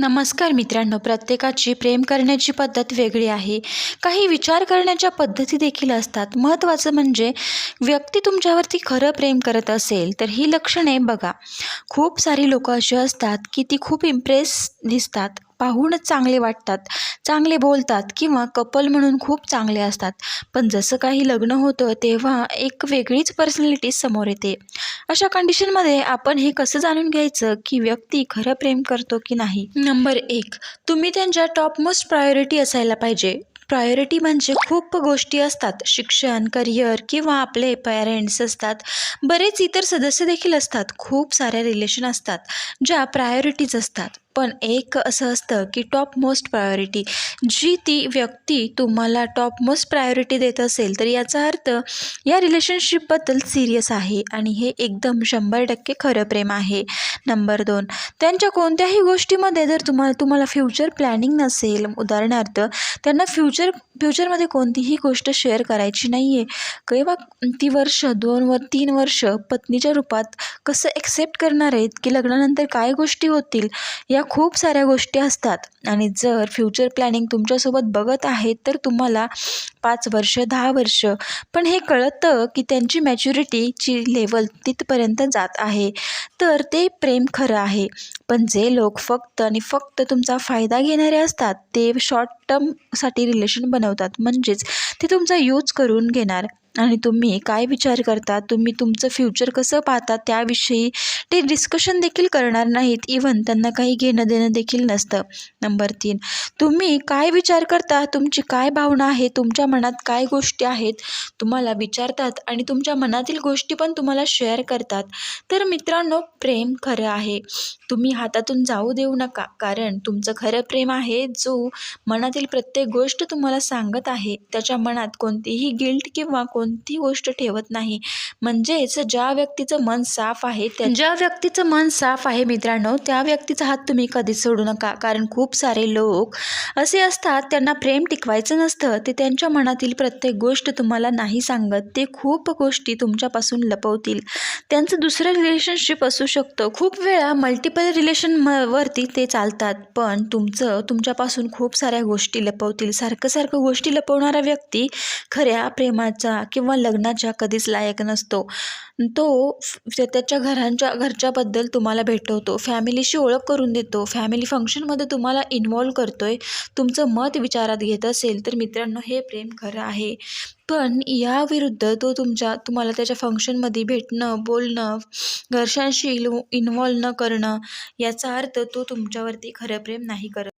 नमस्कार मित्रांनो प्रत्येकाची प्रेम करण्याची पद्धत वेगळी आहे. काही विचार करण्याच्या पद्धती देखील असतात. महत्त्वाचं म्हणजे व्यक्ती तुमच्यावरती खरं प्रेम करत असेल तर ही लक्षणे बघा. खूप सारी लोकं अशी असतात की ती खूप इम्प्रेस दिसतात पाहूनच चांगले वाटतात. चांगले बोलतात किंवा कपल म्हणून खूप चांगले असतात. पण जसं काही लग्न होतं तेव्हा एक वेगळीच पर्सनॅलिटी समोर येते. अशा कंडिशनमध्ये आपण हे कसं जाणून घ्यायचं की व्यक्ती खरं प्रेम करतो की नाही? नंबर एक तुम्ही त्यांच्या टॉपमोस्ट प्रायोरिटी असायला पाहिजे. प्रायोरिटी म्हणजे खूप गोष्टी असतात. शिक्षण करिअर किंवा आपले पॅरेंट्स असतात. बरेच इतर सदस्य देखील असतात. खूप साऱ्या रिलेशन असतात ज्या प्रायोरिटीज असतात. पण एक असं असतं की टॉप मोस्ट प्रायोरिटी जी ती व्यक्ती तुम्हाला टॉप मोस्ट प्रायोरिटी देत असेल तर याचा अर्थ या रिलेशनशिपबद्दल सिरियस आहे आणि हे एकदम शंभर टक्के खरं प्रेम आहे. नंबर दोन. त्यांच्या कोणत्याही गोष्टीमध्ये जर तुम्हाला तुम्हाला फ्युचर प्लॅनिंग नसेल उदाहरणार्थ त्यांना फ्युचर फ्युचरमध्ये कोणतीही गोष्ट शेअर करायची नाही आहे किंवा ती वर्ष दोन वर तीन वर्ष पत्नीच्या रूपात कसं ॲक्सेप्ट करणार आहेत की लग्नानंतर काय गोष्टी होतील या खूप साऱ्या गोष्टी असतात. आणि जर फ्युचर प्लॅनिंग तुमच्यासोबत बघत आहेत तर तुम्हाला पाच वर्ष दहा वर्ष पण हे कळतं की त्यांची मॅच्युरिटीची लेवल तिथपर्यंत जात आहे. तर ते प्रेम खरं आहे. पण जे लोक फक्त आणि फक्त तुमचा फायदा घेणारे असतात ते शॉर्ट टर्मसाठी रिलेशन बनवतात. म्हणजेच ते तुमचा यूज करून घेणार. आणि तुम्ही काय विचार करता तुम्ही तुमचं फ्युचर कसं पाहता त्याविषयी ते डिस्कशन देखील करणार नाहीत. इवन त्यांना काही घेणं देणं देखील नसतं. नंबर तीन तुम्ही काय विचार करता तुमची काय भावना आहे? तुमच्या मनात काय गोष्टी आहेत? तुम्हाला विचारतात आणि तुमच्या मनातील गोष्टी पण तुम्हाला शेअर करतात. तर मित्रांनो प्रेम खरं आहे. तुम्ही हातातून जाऊ देऊ नका. कारण तुमचं खरं प्रेम आहे जो मनातील प्रत्येक गोष्ट तुम्हाला सांगत आहे. त्याच्या मनात कोणतीही गिल्ट किंवा कोणती गोष्ट ठेवत नाही. म्हणजेच ज्या व्यक्तीचं मन साफ आहे त्या ज्या व्यक्तीचं मन साफ आहे मित्रांनो त्या व्यक्तीचा हात तुम्ही कधीच सोडू नका. कारण खूप सारे लोक असे असतात त्यांना प्रेम टिकवायचं नसतं ते त्यांच्या मनातील प्रत्येक गोष्ट तुम्हाला नाही सांगत. ते खूप गोष्टी तुमच्यापासून लपवतील. त्यांचं दुसरं रिलेशनशिप असू शकतं. खूप वेळा मल्टिपल रिलेशन वरती ते चालतात. पण तुमचं तुमच्यापासून खूप साऱ्या गोष्टी लपवतील. सारखं सारखं गोष्टी लपवणारा व्यक्ती खऱ्या प्रेमाचा किंवा लग्नाच्या कधीच लायक नसतो. तो त्याच्या घरांच्या घरच्याबद्दल तुम्हाला भेटवतो. फॅमिलीशी ओळख करून देतो. फॅमिली फंक्शनमध्ये तुम्हाला इन्वॉल्व करतो आहे तुमचं मत विचारात घेत असेल तर मित्रांनो हे प्रेम खरं आहे. पण याविरुद्ध तो तुमच्या तुम्हाला त्याच्या फंक्शनमध्ये भेटणं बोलणं घरच्यांशी इन्वॉल्व न करणं याचा अर्थ तो तुमच्यावरती खरं प्रेम नाही करत.